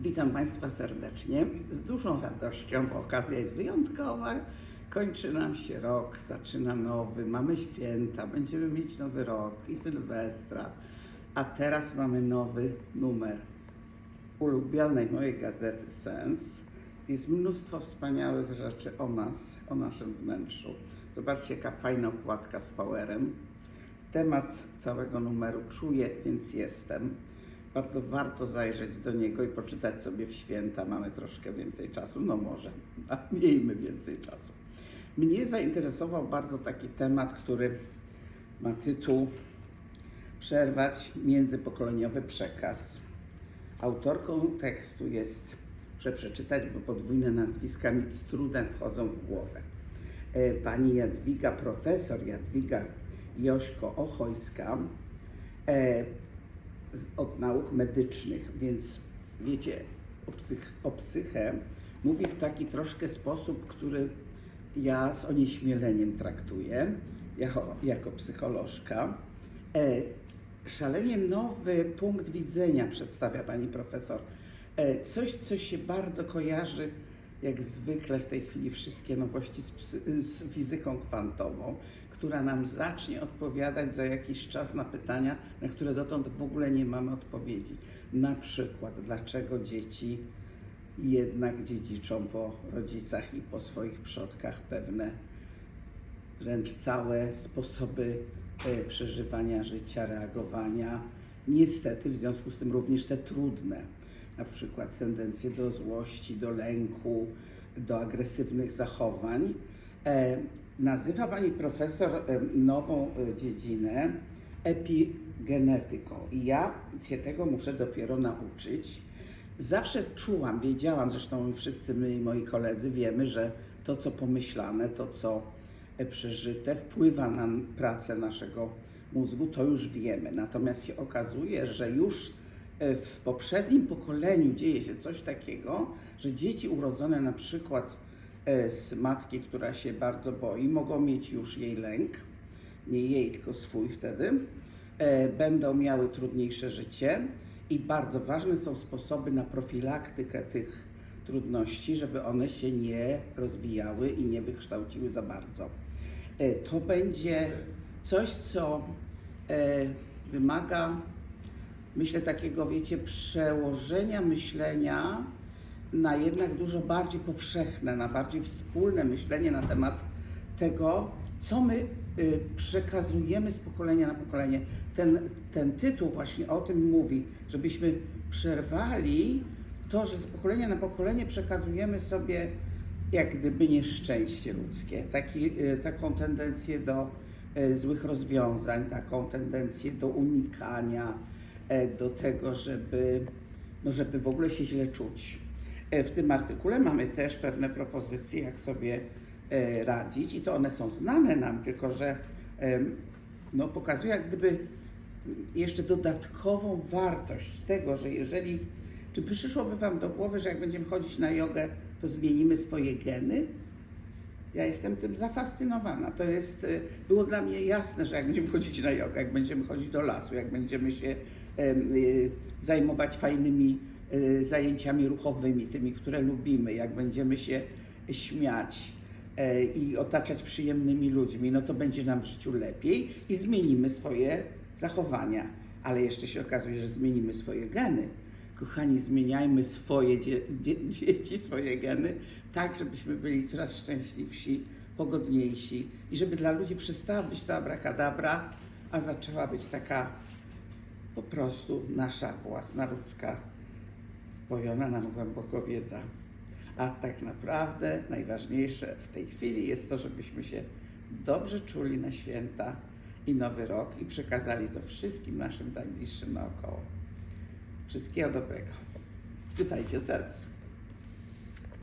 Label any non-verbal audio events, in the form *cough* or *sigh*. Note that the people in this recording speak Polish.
Witam Państwa serdecznie. Z dużą radością, bo okazja jest wyjątkowa. Kończy nam się rok, zaczyna nowy, mamy święta, będziemy mieć nowy rok i Sylwestra. A teraz mamy nowy numer ulubionej mojej gazety Sens. Jest mnóstwo wspaniałych rzeczy o nas, o naszym wnętrzu. Zobaczcie, jaka fajna okładka z powerem. Temat całego numeru czuję, więc jestem. Bardzo warto zajrzeć do niego i poczytać sobie w święta. Mamy troszkę więcej czasu, no może, *laughs* a miejmy więcej czasu. Mnie zainteresował bardzo taki temat, który ma tytuł Przerwać międzypokoleniowy przekaz. Autorką tekstu jest, muszę przeczytać, bo podwójne nazwiska mi z trudem wchodzą w głowę. E, Pani Jadwiga, profesor Jadwiga Jośko Ochojska e, z, od nauk medycznych, więc wiecie, o, psych, o psychę mówi w taki troszkę sposób, który ja z onieśmieleniem traktuję jako, jako psycholożka. E, szalenie nowy punkt widzenia przedstawia pani profesor. E, coś, co się bardzo kojarzy, jak zwykle w tej chwili, wszystkie nowości z, z fizyką kwantową, która nam zacznie odpowiadać za jakiś czas na pytania, na które dotąd w ogóle nie mamy odpowiedzi. Na przykład, dlaczego dzieci jednak dziedziczą po rodzicach i po swoich przodkach pewne wręcz całe sposoby e, przeżywania życia, reagowania. Niestety, w związku z tym również te trudne, na przykład tendencje do złości, do lęku, do agresywnych zachowań. Nazywa pani profesor nową e, dziedzinę epigenetyką i ja się tego muszę dopiero nauczyć. Zawsze czułam, wiedziałam, zresztą wszyscy my i moi koledzy wiemy, że to, co pomyślane, to, co e, przeżyte, wpływa na pracę naszego mózgu, to już wiemy. Natomiast się okazuje, że już e, w poprzednim pokoleniu dzieje się coś takiego, że dzieci urodzone na przykład z matki, która się bardzo boi, mogą mieć już jej lęk, nie jej, tylko swój wtedy, e, będą miały trudniejsze życie i bardzo ważne są sposoby na profilaktykę tych trudności, żeby one się nie rozwijały i nie wykształciły za bardzo. E, To będzie coś, co e, wymaga, myślę, takiego, wiecie, przełożenia myślenia na jednak dużo bardziej powszechne, na bardziej wspólne myślenie na temat tego, co my y, przekazujemy z pokolenia na pokolenie. Ten, ten tytuł właśnie o tym mówi, żebyśmy przerwali to, że z pokolenia na pokolenie przekazujemy sobie jak gdyby nieszczęście ludzkie, taki, y, taką tendencję do y, złych rozwiązań, taką tendencję do unikania, e, do tego, żeby, no żeby w ogóle się źle czuć. E, W tym artykule mamy też pewne propozycje, jak sobie e, radzić i to one są znane nam, tylko że no, pokazują jak gdyby jeszcze dodatkową wartość tego, że jeżeli, czy przyszłoby Wam do głowy, że jak będziemy chodzić na jogę, to zmienimy swoje geny? Ja jestem tym zafascynowana. To jest, e, było dla mnie jasne, że jak będziemy chodzić na jogę, jak będziemy chodzić do lasu, jak będziemy się zajmować fajnymi zajęciami ruchowymi, tymi, które lubimy, jak będziemy się śmiać e, i otaczać przyjemnymi ludźmi, no to będzie nam w życiu lepiej i zmienimy swoje zachowania. Ale jeszcze się okazuje, że zmienimy swoje geny. Kochani, zmieniajmy swoje dzie- dzie- dzieci, swoje geny, tak, żebyśmy byli coraz szczęśliwsi, pogodniejsi i żeby dla ludzi przestała być to abracadabra, a zaczęła być taka po prostu nasza własna ludzka, wpojona nam głęboko wiedza. A tak naprawdę najważniejsze w tej chwili jest to, żebyśmy się dobrze czuli na święta i Nowy Rok i przekazali to wszystkim naszym najbliższym naokoło. Wszystkiego dobrego. Czytajcie serc.